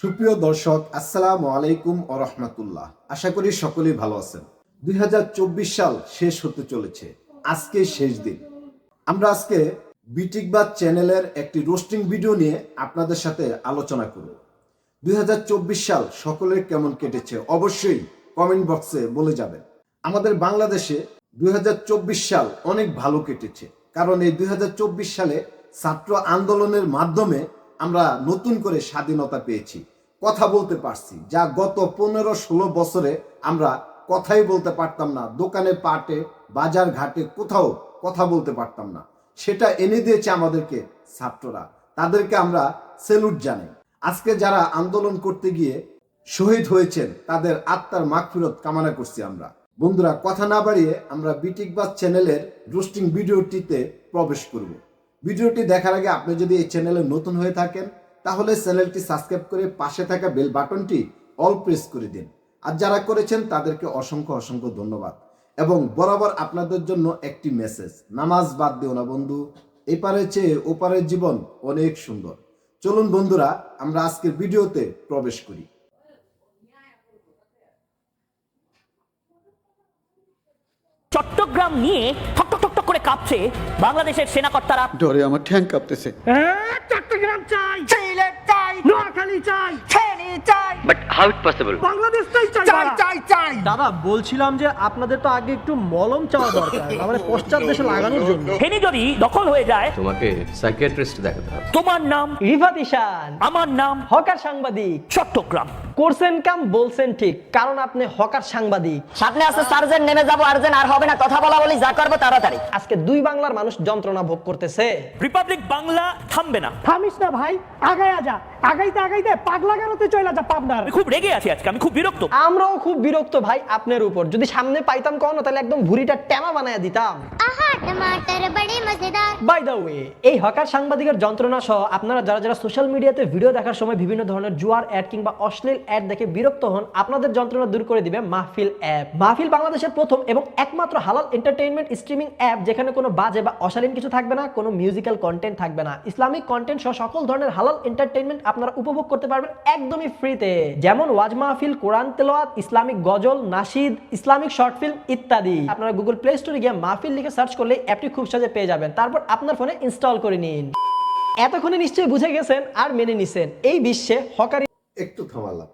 সুপ্রিয় দর্শক, আসসালামু আলাইকুম ও রহমতুল্লাহ। আশা করি সকলেই ভালো আছেন। দুই হাজার চব্বিশ সাল শেষ হতে চলেছে। আজকে শেষ দিন। আমরা আজকে বিটিকবাদ চ্যানেলের একটি রোস্টিং ভিডিও নিয়ে আপনাদের সাথে আলোচনা করব। দুই হাজার চব্বিশ সাল সকলের কেমন কেটেছে অবশ্যই কমেন্ট বক্সে বলে যাবেন। আমাদের বাংলাদেশে দুই হাজার চব্বিশ সাল অনেক ভালো কেটেছে। কারণ এই দুই হাজার চব্বিশ সালে ছাত্র আন্দোলনের মাধ্যমে আমরা নতুন করে স্বাধীনতা পেয়েছি। কথা বলতে পারছি, যা গত পনেরো ষোলো বছরে আমরা কথাই বলতে পারতাম না, দোকানে, পাটে, বাজার ঘাটে কোথাও কথা বলতে পারতাম না। সেটা এনে দিয়েছে আমাদেরকে ছাত্ররা, তাদেরকে আমরা সেলুট জানাই। আজকে যারা আন্দোলন করতে গিয়ে শহীদ হয়েছেন, তাদের আত্মার মাগফিরত কামনা করছি আমরা। বন্ধুরা, কথা না বাড়িয়ে আমরা বিটিকবাজ চ্যানেলের রোস্টিং ভিডিওটিতে প্রবেশ করব। ভিডিওটি দেখার আগে আপনি যদি এই চ্যানেলে নতুন হয়ে থাকেন তাহলে চ্যানেলটি সাবস্ক্রাইব করে পাশে থাকা বেল বাটনটি অল প্রেস করে দিন। আর যারা করেছেন, তাদেরকে অসংখ্য অসংখ্য ধন্যবাদ। এবং বরাবর আপনাদের জন্য একটি মেসেজ, নামাজ বাদ দিও না বন্ধু। এপারে চেয়ে ওপারের জীবন অনেক সুন্দর। চলুন বন্ধুরা, আমরা আজকের ভিডিওতে প্রবেশ করি। চট্টগ্রাম নিয়ে করে কাঁপছে বাংলাদেশের সেনাকর্তারা। ডরে আমার ঠ্যাং কাঁপতেছে। হ্যাঁ, চট্টগ্রাম চাই সিলেট চাই নোয়াখালী চাই। ফেনী চাই। But how it possible? বাংলাদেশটাই চাই চাই চাই চাই দাদা বলছিলাম যে আপনাদের তো আগে একটু মলম চাওয়া দরকার মানে পশ্চাৎ দেশে লাগানোর জন্য। ফেনী যদি দখল হয়ে যায় তোমাকে সাইকিয়াট্রিস্ট দেখাতে হবে। তোমার নাম রিফাত ইশান আমার নাম হকার সাংবাদিক। চট্টগ্রাম। করছেন কাম বলছেন ঠিক। কারণ আপনি হকার সাংবাদিক। সামনে আছে সার্জেন্ট নেমে যাব আর্জেন্ট আর হবে না। কথা বলা বলি যা করব তাড়াতাড়ি। আজকে দুই বাংলার মানুষ যন্ত্রণা ভোগ করতেছে। রিপাবলিক বাংলা থামবে না। থামিস না ভাই আগায়া যা। আগাইতে আগাইতে পাগলা গানোতে চলে যা পাবনার। খুব রেগে আছি আজকে আমি খুব বিরক্ত। আমরাও খুব বিরক্ত ভাই আপনার উপর। যদি সামনে পাইতাম কোন তাহলে একদম ভুরিটা টেমা বানায় দিতাম। আহা টমেটোর বড়ি মজেদার। বাই দ্য ওয়ে এই হকার সাংবাদিকের যন্ত্রণা সহ আপনারা যারা যারা সোশ্যাল মিডিয়াতে ভিডিও দেখার সময় বিভিন্ন ধরনের জুয়ার অ্যাড কিংবা অশ্লীল অ্যাড দেখে বিরক্ত হন, আপনাদের যন্ত্রণা দূর করে দিবে মাহফিল অ্যাপ। মাহফিল বাংলাদেশের প্রথম এবং একমাত্র হালাল এন্টারটেইনমেন্ট স্ট্রিমিং অ্যাপ, যেখানে কোনো বাজে বা অশালীন কিছু থাকবে না, কোনো মিউজিক্যাল কন্টেন্ট থাকবে না। ইসলামিক কন্টেন্ট সহ সকল ধরনের হালাল এন্টারটেইনমেন্ট আপনারা উপভোগ করতে পারবেন একদমই ফ্রিতে যেমন ওয়াজ মাহফিল, কোরআন তেলাওয়াত, ইসলামিক গজল নাশিদ ইসলামিক শর্ট ফিল্ম ইত্যাদি। আপনারা গুগল প্লে স্টোরে গিয়ে মাহফিল লিখে সার্চ করলে অ্যাপটি খুব সহজে পেয়ে যাবেন। তারপর আপনার ফোনে ইনস্টল করে নিন। এতক্ষণে নিশ্চয়ই বুঝে গেছেন আর মেনে নিছেন। এই বিশ্বে হকারি একটু থামালাম।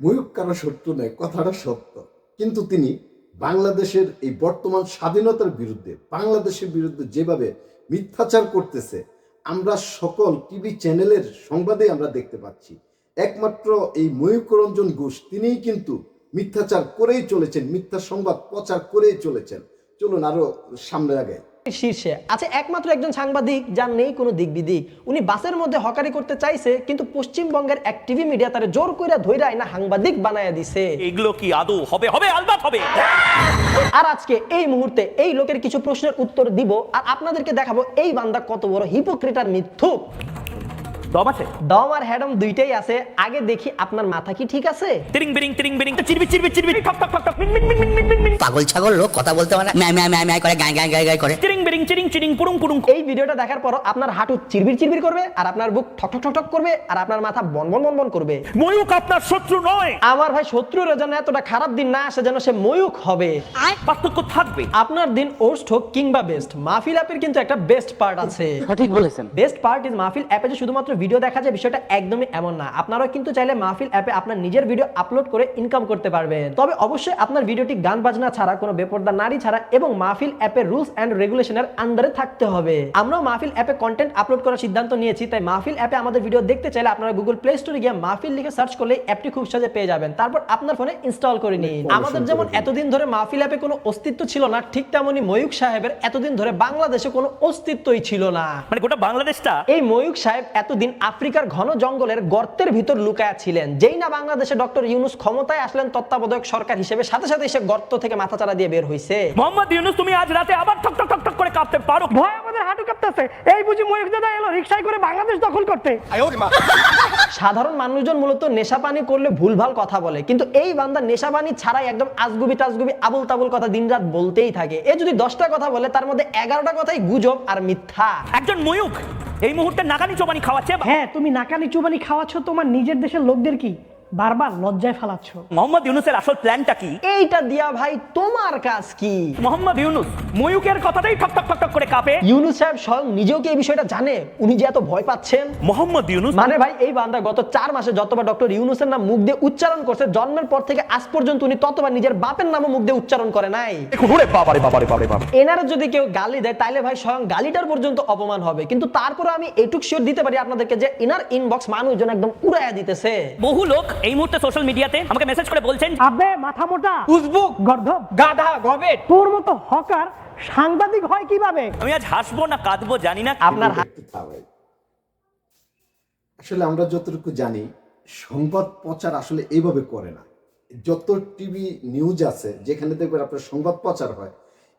ময়ূক কারও শত্রু নয়, কথাটা সত্য। কিন্তু তিনি বাংলাদেশের এই বর্তমান স্বাধীনতার বিরুদ্ধে, বাংলাদেশের বিরুদ্ধে যেভাবে মিথ্যাচার করতেছে, আমরা সকল টিভি চ্যানেলের সংবাদে আমরা দেখতে পাচ্ছি। একমাত্র এই ময়ূক রঞ্জন ঘোষ, তিনিই কিন্তু মিথ্যাচার করেই চলেছেন, মিথ্যা সংবাদ প্রচার করেই চলেছেন। চলুন আরও সামনে আগে শীর্ষে আছে একমাত্র একজন সাংবাদিক যার নেই কোনো দিক বিদিক উনি বাসের মধ্যে হকারি করতে চাইছে কিন্তু পশ্চিমবঙ্গের এক টিভি মিডিয়া তারে জোর কইরা ধইরা না সাংবাদিক বানায়া দিছে। এগুলো কি আদৌ হবে? হবে আলবাত হবে! আর আজকে এই মুহূর্তে এই লোকের কিছু প্রশ্নের উত্তর দিব আর আপনাদেরকে দেখাবো এই বান্দা কত বড় হিপোক্রেটার মিথ্যুক। দম আছে? দম আর হ্যাডম দুইটাই আছে। আগে দেখি আপনার মাথা কি ঠিক আছে। তিরিং বিরিং তিরিং বিরিং চিরবি চিরবি চিরবি ঠক ঠক ঠক ঠক মিন মিন মিন মিন মিন মিন মিন। পাগল ছাগল লোক কথা বলতে পারে না ম্যায় ম্যায় ম্যায় ম্যায় করে গায় গায় গায় গায় করে। চিরিং বিরিং চিরিং চিরিং পুরুং পুরুং এই ভিডিওটা দেখার পর আপনার হাঁটু চিরবির চিরবির করবে আর আপনার বুক ঠক ঠক ঠক ঠক করবে আর আপনার মাথা বন বন বন বন করবে। ময়ূক আপনার শত্রু নয়। আমার ভাই শত্রুর যেন এতটা খারাপ দিন না আসে যেন সে ময়ূক হবে। পার্থক্য থাকবে। আপনার দিন ওর্স্ট হোক কিংবা বেস্ট মাহফিল অ্যাপের কিন্তু একটা বেস্ট পার্ট আছে। সঠিক বলেছেন। বেস্ট পার্ট ইজ মাহফিল অ্যাপে যে শুধুমাত্র ভিডিও দেখা যায় বিষয়টা একদমই এমন না। আপনারাও কিন্তু চাইলে মাহফিল অ্যাপে আপনার নিজের ভিডিও আপলোড করে ইনকাম করতে পারবেন। তবে অবশ্যই আপনার ভিডিওটি গান বাজনা ছাড়া কোনো বেপর্দা নারী ছাড়া এবং মাহফিল অ্যাপের রুলস অ্যান্ড রেগুলেশনের আন্ডারে থাকতে হবে। আমরাও মাহফিল অ্যাপে কন্টেন্ট আপলোড করার সিদ্ধান্ত নিয়েছি তাই মাহফিল অ্যাপে আমাদের ভিডিও দেখতে চাইলে আপনারা গুগল প্লে স্টোরে গিয়ে মাহফিল লিখে সার্চ করলে অ্যাপটি খুব সহজে পেয়ে যাবেন। তারপর আপনার ফোনে ইনস্টল করে নিন। আমাদের যেমন এতদিন ধরে মাহফিল অ্যাপে কোনো অস্তিত্ব ছিল না ঠিক তেমনই ময়ূক সাহেবের এতদিন ধরে বাংলাদেশে কোনো অস্তিত্বই ছিল না। মানে গোটা বাংলাদেশটা এই ময়ূক সাহেব এতদিন আফ্রিকার ঘন জঙ্গলের গর্তের ভিতর লুকায়া ছিলেন। যেই না বাংলাদেশে ডক্টর ইউনুস ক্ষমতায় আসলেন তত্ত্বাবধায়ক সরকার হিসেবে সাথে সাথে সে গর্ত থেকে মাথা চারা দিয়ে বের হয়েছে মোহাম্মদ ইউনুস তুমি আজ রাতে আবার ঠক ঠক ঠক ঠক করে কাঁপতে পারো। ভয় আমাদের হাঁটু কাঁপতেছে। এই বুঝি ময়ূক দাদা এলো রিক্সায় করে বাংলাদেশ দখল করতে। সাধারণ মানুষজন মূলত নেশাপানি করলে ভুলভাল কথা বলে কিন্তু এই বান্দা নেশাপানি ছাড়াই একদম আজগুবি টাজগুবি আবুল তাবুল কথা দিনরাত বলতেই থাকে। এ যদি দশটা কথা বলে তার মধ্যে এগারোটা কথাই গুজব আর মিথ্যা। একজন ময়ূক এই মুহূর্তে নাকানি চোবানি খাওয়াচ্ছে হ্যাঁ তুমি নাকানি চুবানি খাওয়াচ্ছ, তোমার নিজের দেশের লোকদের কি? বারবার লজ্জায় ফালাচ্ছ। মোহাম্মদ ইউনুসের আসল প্ল্যানটা কি? এইটা দিয়া ভাই তোমার কাজ কি? মোহাম্মদ ইউনুস ময়ূকের কথাটাই ঠক ঠক ঠক করে কাঁপে। ইউনুস সাহেব স্বয়ং নিজেও কি এই বিষয়টা জানে? উনি যে এত ভয় পাচ্ছেন? মোহাম্মদ ইউনুস মানে ভাই এই বান্দা গত চার মাসে যতবার ডক্টর ইউনুসের নাম মুখ দিয়ে উচ্চারণ করছে জন্মের পর থেকে আজ পর্যন্ত উনি ততবার নিজের বাপের নামও মুখ দিয়ে উচ্চারণ করে নাই। এনার যদি কেউ গালি দেয় তাইলে ভাই স্বয়ং গালিটার পর্যন্ত অপমান হবে। কিন্তু তারপরে আমি এইটুক শিওর দিতে পারি আপনাদেরকে যে ইনার ইনবক্স মানুষজন একদম উড়াইয়া দিতেছে। বহু লোক এই মুহূর্তে সোশ্যাল মিডিয়াতে আমাকে মেসেজ করে বলছেন আবে মাথা মোটা। উজবুক গর্ধব। গাধা গবেট তোর মতো হকার সাংবাদিক হয় কীভাবে? আমি আজ হাসবো না কাঁদবো জানি না আপনার আসলে আমরা যতটুকু জানি সংবাদ প্রচার আসলে এইভাবে করে না। যত টিভি নিউজ আছে যেখানে দেখবেন আপনার সংবাদ প্রচার হয়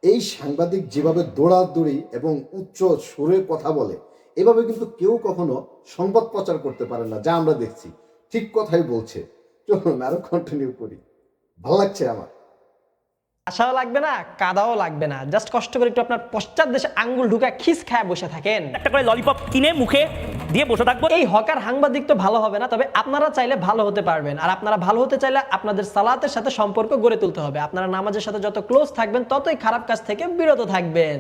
এই সাংবাদিক যেভাবে দৌড়াদৌড়ি এবং উচ্চ সুরে কথা বলে এভাবে কিন্তু কেউ কখনো সংবাদ প্রচার করতে পারে না যা আমরা দেখছি। ঠিক কথাই বলছে। চলুন আরও কন্টিনিউ করি। ভালো লাগছে আমার। আশাও লাগবে না কাদাও লাগবে না। জাস্ট কষ্ট করে একটু আপনার পশ্চাৎ দেশে আঙ্গুল ঢুকা খিস খায় বসে থাকেন। একটা করে ললিপপ কিনে মুখে দিয়ে বসে থাকব। এই হকার সাংবাদিক তো ভালো হবে না তবে আপনারা চাইলে ভালো হতে পারবেন। আর আপনারা ভালো হতে চাইলে আপনাদের সালাতের সাথে সম্পর্ক গড়ে তুলতে হবে। আপনারা নামাজের সাথে যত ক্লোজ থাকবেন ততই খারাপ কাজ থেকে বিরত থাকবেন।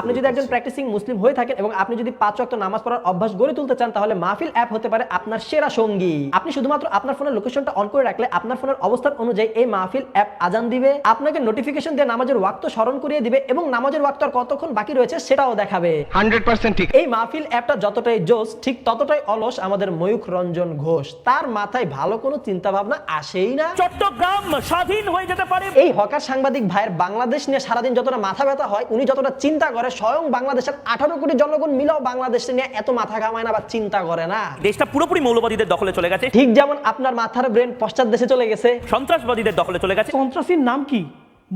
আপনি যদি একজন প্র্যাকটিসিং মুসলিম হয়ে থাকেন এবং আপনি যদি পাঁচ ওয়াক্ত নামাজ পড়ার অভ্যাস গড়ে তুলতে চান তাহলে মাহফিল অ্যাপ হতে পারে আপনার সেরা সঙ্গী। আপনি শুধুমাত্র আপনার ফোনের লোকেশনটা অন করে রাখলে আপনার ফোনের অবস্থান অনুযায়ী এই মাহফিল অ্যাপ আজান দিবে। আপনাকে নোটিফিকেশন দিয়ে নামাজের ওয়াক্ত স্মরণ করিয়ে দিবে এবং নামাজের ওয়াক্ত আর কতক্ষণ বাকি রয়েছে সেটাও দেখাবে। হান্ড্রেড পার্সেন্ট ঠিক। এই মাহফিল অ্যাপটা যতটাই জোস ঠিক ততটাই অলস আমাদের ময়ূখ রঞ্জন ঘোষ। তার মাথায় ভালো কোনো চিন্তা ভাবনা আসেই না। চট্টগ্রাম স্বাধীন হয়ে যেতে পারে। এই হকার সাংবাদিক ভাইয়ের বাংলাদেশ নিয়ে সারাদিন যতটা মাথা ব্যথা হয় উনি যতটা চিন্তা করে স্বয়ং বাংলাদেশের আঠারো কোটি জনগণ মিলেও বাংলাদেশ নিয়ে এত মাথা ঘামায় না বা চিন্তা করে না। দেশটা পুরোপুরি মৌলবাদীদের দখলে চলে গেছে। ঠিক যেমন আপনার মাথার ব্রেন পশ্চাৎ দেশে চলে গেছে। সন্ত্রাসবাদীদের দখলে চলে গেছে। সন্ত্রাসীর নাম কি?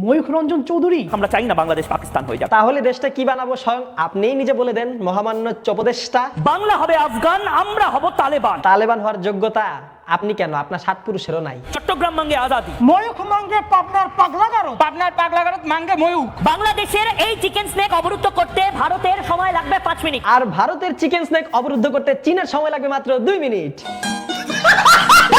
ময়ূখ রঞ্জন চৌধুরী। আমরা চাই না বাংলাদেশ পাকিস্তান হয়ে যাক। তাহলে দেশটা কি বানাবো স্বয়ং? আপনিই নিজে বলে দেন মহামান্য চপদেশটা। বাংলা হবে আফগান আমরা হব তালেবান। তালেবান হওয়ার যোগ্যতা আপনি কেন? আপনার সাত পুরুষেরও নাই। চট্টগ্রাম মাঙ্গে আজাদি। ময়ূখ মাঙ্গে পাবনার পাগলা গারো পাবনার পাগলা গারো মাঙ্গে ময়ূখ। বাংলাদেশের এই চিকেন স্নেক অবরুদ্ধ করতে ভারতের সময় লাগবে পাঁচ মিনিট। আর ভারতের চিকেন স্নেক অবরুদ্ধ করতে চীনের সময় লাগবে মাত্র দুই মিনিট।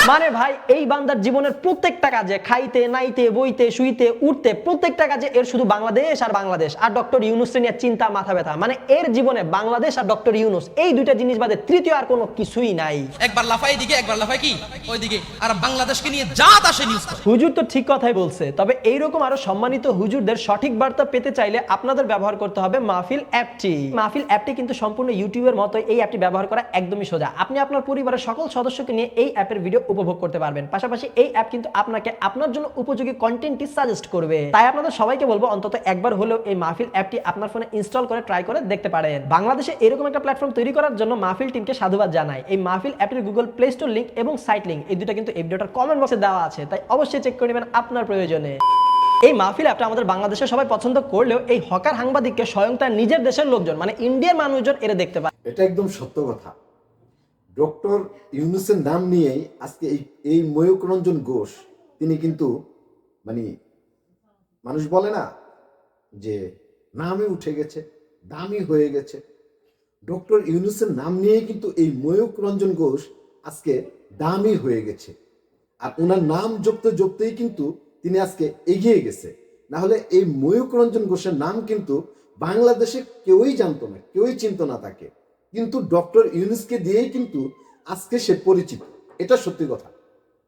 মানে ভাই এই বান্দার জীবনের প্রত্যেকটা কাজে খাইতে নাইতে বইতে শুইতে উঠতে প্রত্যেকটা কাজে এর শুধু বাংলাদেশ আর বাংলাদেশ। আর ডক্টর ইউনুস নিয়ে চিন্তা মাথা ব্যথা। মানে এর জীবনে বাংলাদেশ আর ডক্টর ইউনুস এই দুইটা জিনিস বাদে তৃতীয় আর কোনো কিছুই নাই। একবার লাফাই দিকে একবার লাফাই কি? ওইদিকে। আর বাংলাদেশকে নিয়ে যা আসে নিউজ হুজুর তো ঠিক কথাই বলছে। তবে এইরকম আরও সম্মানিত হুজুরদের সঠিক বার্তা পেতে চাইলে আপনাদের ব্যবহার করতে হবে মাহফিল অ্যাপটি। মাহফিল অ্যাপটি কিন্তু সম্পূর্ণ ইউটিউবের মতো এই অ্যাপটি ব্যবহার করা একদমই সোজা। আপনি আপনার পরিবারের সকল সদস্যকে নিয়ে এই অ্যাপের ভিডিও উপভোগ করতে পারবেন। পাশাপাশি এই অ্যাপ কিন্তু আপনাকে আপনার জন্য উপযোগী কন্টেন্টটি সাজেস্ট করবে। তাই আপনাদের সবাইকে বলব, অন্তত একবার হলেও এই মাহফিল অ্যাপটি আপনার ফোনে ইনস্টল করে ট্রাই করে দেখতে পারেন। বাংলাদেশে এরকম একটা প্ল্যাটফর্ম তৈরি করার জন্য মাহফিল টিমকে সাধুবাদ জানাই। এই মাহফিল অ্যাপটির গুগল প্লে স্টোর লিঙ্ক এবং সাইট লিঙ্ক এই দুটো কিন্তু এই ভিডিওটার কমেন্ট বক্সে দেওয়া আছে। তাই অবশ্যই চেক করে নেবেন আপনার প্রয়োজনে। এই মাহফিল অ্যাপটা আমাদের বাংলাদেশের সবাই পছন্দ করলেও এই হকার সাংবাদিককে স্বয়ং তার নিজের দেশের লোকজন মানে ইন্ডিয়ার মানুষজন এরা দেখতে পায়। এটা একদম সত্য কথা। ডক্টর ইউনুসের নাম নিয়েই আজকে এই এই ময়ূক রঞ্জন ঘোষ, তিনি কিন্তু মানে মানুষ বলে না যে নামই উঠে গেছে, দামি হয়ে গেছে। ডক্টর ইউনুসের নাম নিয়েই কিন্তু এই ময়ূক রঞ্জন ঘোষ আজকে দামি হয়ে গেছে। আর ওনার নাম জপতে জপতেই কিন্তু তিনি আজকে এগিয়ে গেছে। না হলে এই ময়ূক রঞ্জন ঘোষের নাম কিন্তু বাংলাদেশে কেউই জানতো না, কেউই চিনতো না তাকে। কিন্তু ডক্টর ইউনুসকে দিয়েই কিন্তু আজকে সে পরিচিত। এটা সত্যি কথা।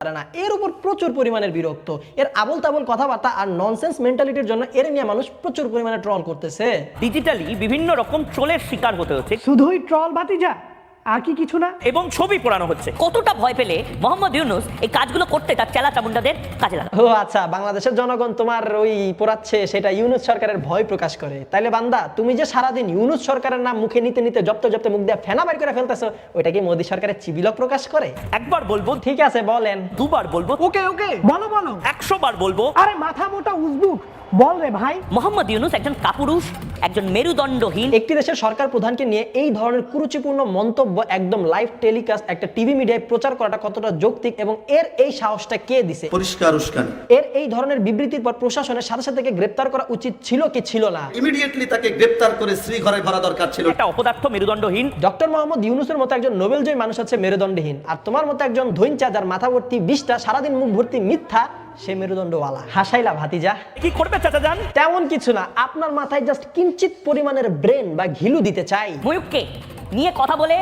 পারে না। এর উপর প্রচুর পরিমাণের বিরক্ত। এর আবল তাবল কথাবার্তা আর ননসেন্স মেন্টালিটির জন্য এর নিয়ে মানুষ প্রচুর পরিমাণে ট্রল করতেছে। ডিজিটালি বিভিন্ন রকম ট্রোলের শিকার হতে হচ্ছে। শুধুই ট্রল ভাতিজা। আর কি কিছু না? এবং ছবি পোড়ানো হচ্ছে। কতটা ভয় পেলে মোহাম্মদ ইউনুস এই কাজগুলো করতে তার চেলা চামুন্ডাদের কাজে লাগা ও আচ্ছা বাংলাদেশের জনগণ তোমার ওই পোড়াচ্ছে সেটা ইউনুস সরকারের ভয় প্রকাশ করে। তাইলে বান্দা তুমি যে সারাদিন ইউনুস সরকারের নাম মুখে নিতে নিতে জপ্ত জপ্তে মুখ দিয়ে ফেনা বাইর করে ফেলতেছো ওইটা কি মোদী সরকারের চিবিলক প্রকাশ করে? একবার বলব ঠিক আছে বলেন। দুবার বলব। ওকে ওকে বলো বলো। একশো বার বলব। আরে মাথা মোটা উজবুক। বল রে ভাই। মোহাম্মদ ইউনুস একজন কাপুরুষ একজন মেরুদণ্ডহীন। একটি দেশের সরকার প্রধানকে নিয়ে এই ধরনের কুরুচিপূর্ণ মন্তব্য একদম লাইভ টেলিকাস্ট একটা টিভি মিডিয়ায় প্রচার করাটা কতটা যৌক্তিক এবং এর এই সাহসটা কে দিছে? পরিষ্কার উস্কানি। এর এই ধরনের বিবৃতির পর প্রশাসনের সাথে সাথে তাকে গ্রেপ্তার করা উচিত ছিল কি ছিল না? ইমিডিয়েটলি তাকে গ্রেপ্তার করে শ্রীঘরে ভরা দরকার ছিল। একটা অপদার্থ মেরুদণ্ডহীন। ডক্টর মোহাম্মদ ইউনুসের মতো একজন নোবেলজয়ী মানুষ আছে মেরুদণ্ডহীন। আর তোমার মতো একজন ধৈঞ্চা যার মাথা ভর্তি বিষটা সারাদিন মুখ ভর্তি মিথ্যা সে মেরুদণ্ডওয়ালা। হাসাইলা ভাতিজা। কি করবে চাচা যান তেমন কিছু না আপনার মাথায় জাস্ট কিঞ্চিত পরিমাণের ব্রেন বা ঘিলু দিতে চাই। ময়ূককে নিয়ে কথা বলে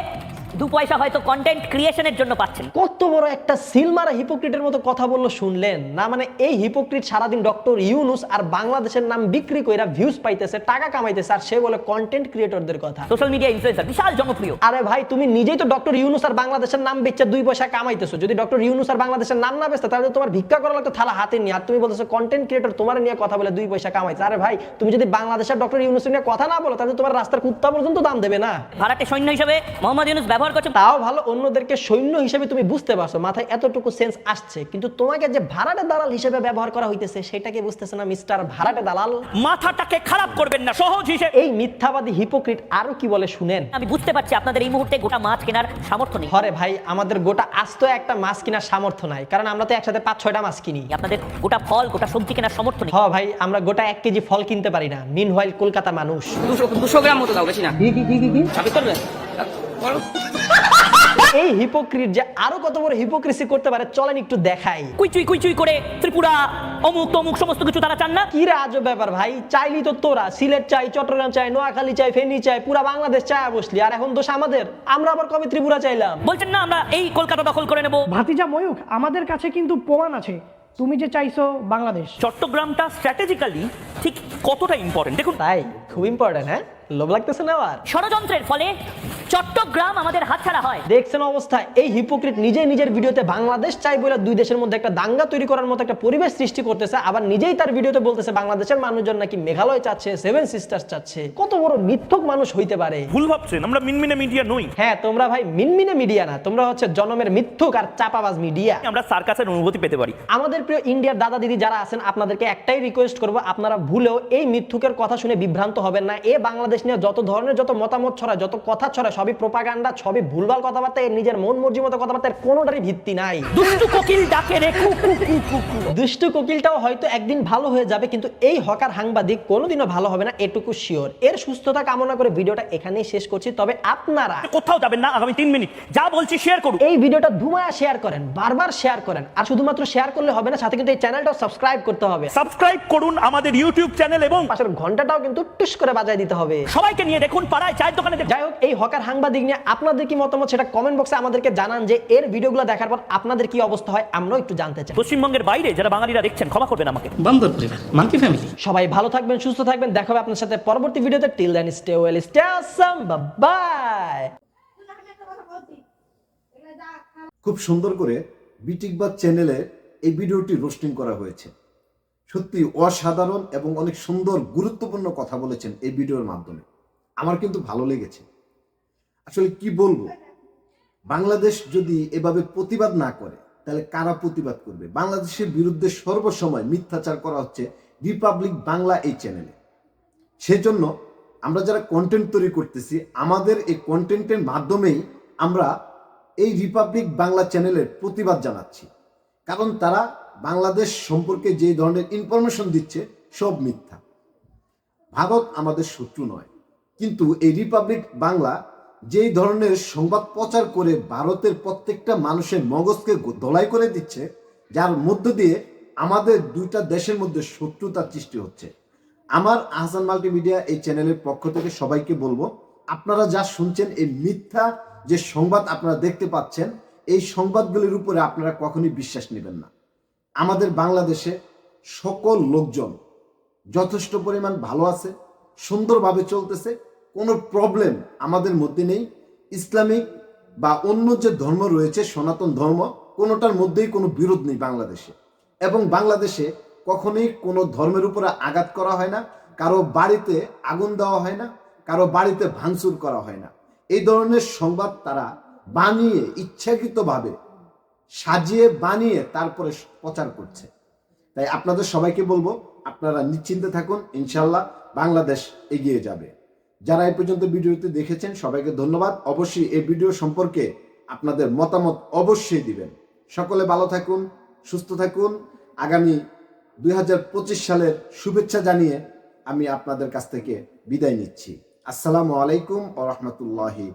দু পয়সা হয়তো কন্টেন্ট ক্রিয়েশনের জন্য পাচ্ছেন। কত বড় একটা সিলমারা হিপোক্রিটের মতো কথা বলল শুনলেন? না মানে এই হিপোক্রিট সারাদিন ডক্টর ইউনুস আর বাংলাদেশের নাম বিক্রি কইরা ভিউজ পাইতেছে টাকা কামাইতেছে আর সে বলে কন্টেন্ট ক্রিয়েটরদের কথা। সোশ্যাল মিডিয়া ইনফ্লুয়েন্সার বিশাল জনপ্রিয়। আরে ভাই তুমি নিজেই তো ডক্টর ইউনুস আর বাংলাদেশের নাম বেচে দুই পয়সা কামাইতেছো। যদি ডক্টর ইউনুস আর বাংলাদেশের নাম না বেচতে তাহলে তোমার ভিক্ষা করা লাগতো থালা হাতে নিয়ে আর তুমি বলতেছো কন্টেন্ট ক্রিয়েটর তোমার নিয়ে কথা বলে দুই পয়সা কামাইছে। আরে ভাই তুমি যদি বাংলাদেশের ডক্টর ইউনুস নিয়ে কথা না বলো তাহলে তোমার রাস্তার কুত্তা পর্যন্ত দাম দেবে না। ভাড়াটে সৈন্য হিসেবে মোহাম্মদ ইউনুস ব্যবহার করছেন তাও ভালো অন্যদেরকে সৈন্য হিসেবে তুমি বুঝতে পারছ মাথায় এতটুকু সেন্স আসছে। কিন্তু তোমাকে যে ভাড়াটে দালাল হিসেবে ব্যবহার করা হইতেছে সেটাকে বুঝতেছে না মিস্টার ভাড়াটে দালাল। মাথাটাকে খারাপ করবেন না সহজ হিসেবে এই মিথ্যাবাদী হিপোক্রিট আরও কি বলে শুনেন? আমি বুঝতে পারছি আপনাদের এই মুহূর্তে গোটা মাছ কেনার সামর্থ্য নেই। হরে ভাই আমাদের গোটা আস্ত একটা মাছ কেনার সামর্থ্য নাই কারণ আমরা তো একসাথে পাঁচ ছয়টা মাছ কিনি। আপনাদের গোটা ফল গোটা সবজি কেনার সামর্থ্য নেই। হ ভাই আমরা গোটা এক কেজি ফল কিনতে পারি না। মিন হোয়াইল কলকাতা মানুষ। দুশো গ্রাম মতো দাও বেশি না। কি কি কি কি সাবিত করবে? এই হিপোক্রিট যে আরও কত বড় হিপোক্রিসি করতে পারে চলেন একটু দেখাই। কুইচুই কুইচুই করে ত্রিপুরা অমুক তমুক সমস্ত কিছু তারা চান না? কি রে আজব ব্যাপার ভাই? চাইলি তো তোরা সিলেট চাই চট্টগ্রাম চাই নোয়াখালী চাই ফেনী চাই পুরা বাংলাদেশ চাই বসলি। আর এখন দোষ আমাদের। আমরা আবার কবে ত্রিপুরা চাইলাম? বলছেন না আমরা এই কলকাতা দখল করে নেব। ভাতিজা ময়ূক আমাদের কাছে কিন্তু প্রমাণ আছে। তুমি যে চাইছো বাংলাদেশ। চট্টগ্রামটা স্ট্র্যাটেজিক্যালি ঠিক কতটা ইম্পর্টেন্ট দেখুন তাই? খুব ইম্পর্টেন্ট হ্যাঁ? লোভ লাগতেছে না আবার? ষড়যন্ত্রের ফলে চট্টগ্রাম আমাদের হাতছাড়া হয়। দেখছেন অবস্থা এই হিপোক্রিট নিজে নিজের ভিডিওতে বাংলাদেশ চাই বলে দুই দেশের মধ্যে একটা দাঙ্গা তৈরি করার মতো একটা পরিবেশ সৃষ্টি করতেছে আবার নিজেই তার ভিডিওতে বলতেছে বাংলাদেশের মানুষজন নাকি মেঘালয় চাচ্ছে সেভেন সিস্টার্স চাচ্ছে। কত বড় মিথ্যক মানুষ হইতে পারে। ভুল ভাবছেন আমরা মিনমিনে মিডিয়া নই। হ্যাঁ তোমরা ভাই মিনমিনে মিডিয়া না তোমরা হচ্ছে জনমের মিথ্যুক আর চাপাবাজ মিডিয়া আমরা সার্কাসের অনুভূতি পেতে পারি। আমাদের প্রিয় ইন্ডিয়ার দাদা দিদি যারা আছেন আপনাদেরকে একটাই রিকোয়েস্ট করব আপনারা ভুলেও এই মিথ্যুকের কথা শুনে বিভ্রান্ত হবেন না। এ বাংলাদেশ নিয়ে যত ধরনের যত মতামত ছড়ায় যত কথা ছড়ায় সবই প্রোপাগান্ডা সবই ভুলভাল কথাবার্তা এর নিজের মন মর্জি মতো কথাবার্তা এর কোনোটারই ভিত্তি নাই। দুষ্টু কোকিল ডাকে রে। দুষ্টু কোকিলটাও হয়তো একদিন ভালো হয়ে যাবে কিন্তু এই হকার সাংবাদিক কোনোদিনও ভালো হবে না এটুকু শিওর এর সুস্থতা কামনা করে ভিডিওটা এখানেই শেষ করছি। তবে আপনারা কোথাও যাবেন না আগামী তিন মিনিট। যা বলছি শেয়ার করুন। এই ভিডিওটা ধুমায়া শেয়ার করেন বারবার শেয়ার করেন। আর শুধুমাত্র শেয়ার করলে হবে না সাথে কিন্তু এই চ্যানেলটাও সাবস্ক্রাইব করতে হবে। সাবস্ক্রাইব করুন আমাদের ইউটিউব চ্যানেল এবং পাশের ঘন্টাটাও কিন্তু টুস করে বাজায় দিতে হবে। সবাইকে নিয়ে দেখুন পাড়ায় চায়ের দোকানে যাই হোক এই হকার সাংবাদিক নিয়ে আপনাদের কি মতামত সেটা কমেন্ট বক্সে আমাদেরকে জানান যে এর ভিডিওগুলো দেখার পর আপনাদের কি অবস্থা হয় আমরাও একটু জানতে চাই। পশ্চিমবঙ্গের বাইরে যারা বাঙালিরা দেখছেন ক্ষমা করবেন আমাকে। বান্দর পরিবার মাঙ্কি ফ্যামিলি। সবাই ভালো থাকবেন সুস্থ থাকবেন। দেখা হবে আপনার সাথে পরবর্তী ভিডিওতে। Till then stay well stay awesome bye খুব সুন্দর করে বিটিকবাদ চ্যানেলে এই ভিডিওটি রোস্টিং করা হয়েছে। সত্যি অসাধারণ এবং অনেক সুন্দর, গুরুত্বপূর্ণ কথা বলেছেন এই ভিডিওর মাধ্যমে। আমার কিন্তু ভালো লেগেছে। আসলে কি বলব? বাংলাদেশ যদি এভাবে প্রতিবাদ না করে, তাহলে কারা প্রতিবাদ করবে? বাংলাদেশের বিরুদ্ধে সর্বসময় মিথ্যাচার করা হচ্ছে রিপাবলিক বাংলা এই চ্যানেলে। সেজন্য আমরা যারা কন্টেন্ট তৈরি করতেছি, আমাদের এই কন্টেন্টের মাধ্যমেই আমরা এই রিপাবলিক বাংলা চ্যানেলের প্রতিবাদ জানাচ্ছি। কারণ তারা বাংলাদেশ সম্পর্কে যে ধরনের ইনফরমেশন দিচ্ছে, সব মিথ্যা। ভারত আমাদের শত্রু নয়। কিন্তু এই রিপাবলিক বাংলা যেই ধরনের সংবাদ প্রচার করে ভারতের প্রত্যেকটা মানুষের মগজকে দলাই করে দিচ্ছে, যার মধ্য দিয়ে আমাদের দুইটা দেশের মধ্যে শত্রুতার সৃষ্টি হচ্ছে। আমার আহসান মাল্টিমিডিয়া এই চ্যানেলের পক্ষ থেকে সবাইকে বলব, আপনারা যা শুনছেন এই মিথ্যা যে সংবাদ আপনারা দেখতে পাচ্ছেন, এই সংবাদগুলির উপরে আপনারা কখনই বিশ্বাস নেবেন না। আমাদের বাংলাদেশে সকল লোকজন যথেষ্ট পরিমাণ ভালো আছে, সুন্দরভাবে চলতেছে, কোনো প্রবলেম আমাদের মধ্যে নেই। ইসলামিক বা অন্য যে ধর্ম রয়েছে, সনাতন ধর্ম, কোনোটার মধ্যেই কোনো বিরোধ নেই বাংলাদেশে। এবং বাংলাদেশে কখনোই কোনো ধর্মের উপরে আঘাত করা হয় না, কারও বাড়িতে আগুন দেওয়া হয় না, কারও বাড়িতে ভাঙচুর করা হয় না। এই ধরনের সংবাদ তারা বানিয়ে ইচ্ছাকৃতভাবে সাজিয়ে বানিয়ে তারপরে প্রচার করছে। তাই আপনাদের সবাইকে বলব, আপনারা নিশ্চিন্তে থাকুন, ইনশাল্লাহ বাংলাদেশ এগিয়ে যাবে। যারা এই পর্যন্ত ভিডিওটি দেখেছেন, সবাইকে ধন্যবাদ। অবশ্যই এই ভিডিও সম্পর্কে আপনাদের মতামত অবশ্যই দিবেন। সকলে ভালো থাকুন, সুস্থ থাকুন। আগামী দুই হাজার পঁচিশ সালের শুভেচ্ছা জানিয়ে আমি আপনাদের কাছ থেকে বিদায় নিচ্ছি। আসসালামু আলাইকুম ও রহমতুল্লাহি